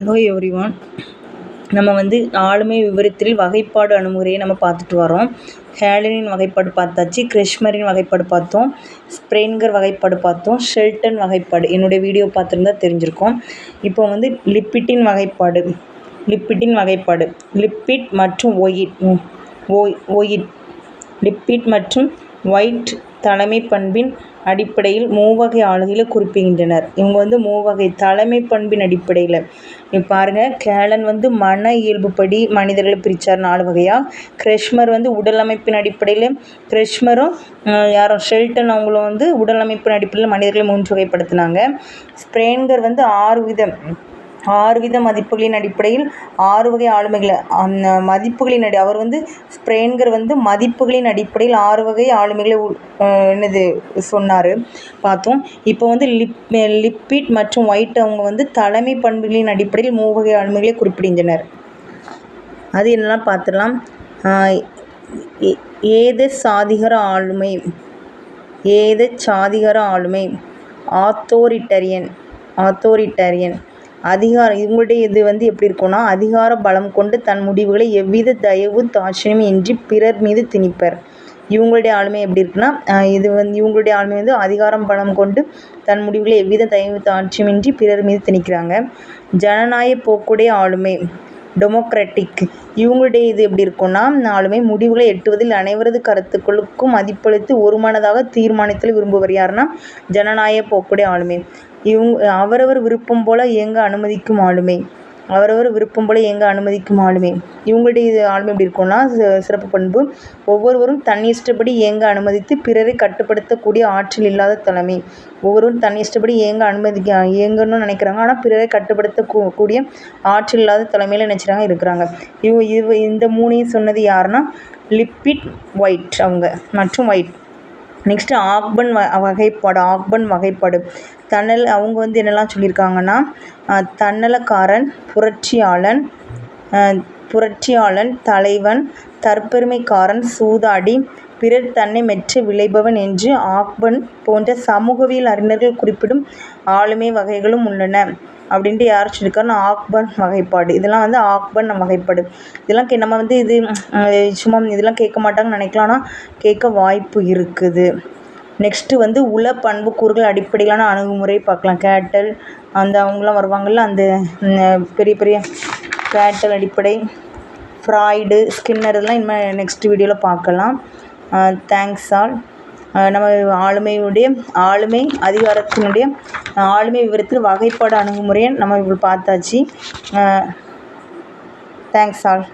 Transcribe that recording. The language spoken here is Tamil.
ஹலோ எவ்ரிவான் நம்ம வந்து ஆளுமை விவரத்தில் வகைப்பாடு அணுகுமுறையை நம்ம பார்த்துட்டு வரோம். ஹேலனின் வகைப்பாடு பார்த்தாச்சு கிருஷ்மரின் வகைப்பாடு பார்த்தோம் ஸ்ப்ரெயின்கர் வகைப்பாடு பார்த்தோம் ஷெல்டன் வகைப்பாடு. என்னுடைய வீடியோ பார்த்துருந்தா தெரிஞ்சிருக்கோம். இப்போ வந்து லிப்பிட்டின் வகைப்பாடு லிப்பிட்டின் வகைப்பாடு. லிப்பிட் மற்றும் ஒயிட் ஓய் ஒயிட் லிப்பிட் மற்றும் ஒயிட் தலைமை பண்பின் அடிப்படையில் மூவகை ஆளுகைகளை குறிப்பிடுகின்றனர். இவங்க வந்து மூவகை தலைமை பண்பின் அடிப்படையில். நீ பாருங்கள் கேலன் வந்து மன இயல்புப்படி மனிதர்களை பிரித்தார் நாலு வகையாக கிரெஷ்மர் வந்து உடல் அமைப்பின் அடிப்படையில் கிரெஷ்மரும் யாரும் ஷெல்டன் அவங்களும் வந்து உடல் அமைப்பின் அடிப்படையில் மனிதர்களை மூன்று வகைப்படுத்தினாங்க. ஸ்ப்ரேன்கர் வந்து ஆறு விதம். ஆறு வித மதிப்புகளின் அடிப்படையில் ஆறு வகை ஆளுமைகளை அந்த மதிப்புகளின் அடி அவர் வந்து ஸ்ப்ரேன்கர் வந்து மதிப்புகளின் அடிப்படையில் ஆறு வகை ஆளுமைகளை என்னது சொன்னார். பார்த்தோம் இப்போ வந்து லிப் லிப்பிட் மற்றும் ஒயிட் அவங்க வந்து தலைமை பண்புகளின் அடிப்படையில் மூவகை ஆளுமைகளை குறிப்பிடுகின்றனர். அது என்னெல்லாம் பார்த்துடலாம் ஏத சாதிகர ஆளுமை ஏத சாதிகர ஆளுமை ஆத்தோரிட்டரியன் ஆத்தோரிட்டரியன் அதிகாரம் இவங்களுடைய இது வந்து எப்படி இருக்கும்னா அதிகார பலம் கொண்டு தன் முடிவுகளை எவ்வித தயவு தாட்சியமும் இன்றி பிறர் மீது திணிப்பர். இவங்களுடைய ஆளுமை எப்படி இருக்குன்னா இது வந்து இவங்களுடைய ஆளுமை வந்து அதிகாரம் பலம் கொண்டு தன் முடிவுகளை எவ்வித தயவு தாட்சியமின்றி பிறர் மீது திணிக்கிறாங்க. ஜனநாயக போக்குடைய ஆளுமை. டெமோக்ராட்டிக் இவங்களுடைய இது எப்படி இருக்கும்னா ஆளுமை முடிவுகளை எட்டுவதில் அனைவரது கருத்துக்களுக்கும் மதிப்பளித்து ஒருமனதாக தீர்மானித்தல் விரும்புவர் யாருன்னா ஜனநாயக போக்குடைய ஆளுமை. இவங்க அவரவர் விருப்பம் போல் இயங்க அனுமதிக்கும் ஆளுமை. அவரவர் விருப்பம் போல் இயங்க அனுமதிக்கும் ஆளுமை. இவங்களுடைய இது ஆளுமை எப்படி இருக்கும்னா சிறப்பு பண்பு ஒவ்வொருவரும் தன் இஷ்டப்படி ஏங்க அனுமதித்து பிறரை கட்டுப்படுத்தக்கூடிய ஆற்றல் இல்லாத தலைமை. ஒவ்வொருவரும் தன் இஷ்டப்படி ஏங்க அனுமதிக்க இயங்கணும்னு நினைக்கிறாங்க. ஆனால் பிறரை கட்டுப்படுத்த கூடிய ஆற்றல் இல்லாத தலைமையில் நினச்சிறாங்க இருக்கிறாங்க. இவ இவ இந்த மூணையும் சொன்னது யாருன்னா லிப்பிட் ஒயிட் அவங்க மற்றும் ஒயிட். நெக்ஸ்ட்டு ஆக்பன் வ வகைப்பாடு ஆக்பன் வகைப்பாடு. தன்னல் அவங்க வந்து என்னெல்லாம் சொல்லியிருக்காங்கன்னா தன்னலக்காரன் புரட்சியாளன் புரட்சியாளன் தலைவன் தற்பெருமைக்காரன் சூதாடி பிறர் தன்னை மெச்ச விளைபவன் என்று ஆக்பன் போன்ற சமூகவியல் அறிஞர்கள் குறிப்பிடும் ஆளுமை வகைகளும் உள்ளன. அப்படின்ட்டு யார் சொல்லியிருக்காருன்னா ஆக்பன் வகைப்பாடு. இதெல்லாம் வந்து ஆக்பன் வகைப்பாடு. இதெல்லாம் கே நம்ம வந்து இது சும்மா இதெல்லாம் கேட்க மாட்டாங்கன்னு நினைக்கலாம். ஆனால் கேட்க வாய்ப்பு இருக்குது. நெக்ஸ்ட்டு வந்து உல பண்புக்கூறுகள் அடிப்படையிலான அணுகுமுறை பார்க்கலாம். கேட்டல் அந்த அவங்களாம் வருவாங்கள்ல அந்த பெரிய பெரிய கேட்டல் அடிப்படை. ஃப்ராய்டு ஸ்கின்னர் இதெல்லாம் இனிமேல் நெக்ஸ்ட் வீடியோவில் பார்க்கலாம். தேங்க்ஸ் ஆல் நம்ம ஆளுமையுடைய ஆளுமை அதிகாரத்தினுடைய ஆளுமை விவரத்தில் வகைப்பாடு அணுகுமுறையை நம்ம இப்போ பார்த்தாச்சு. Thanks all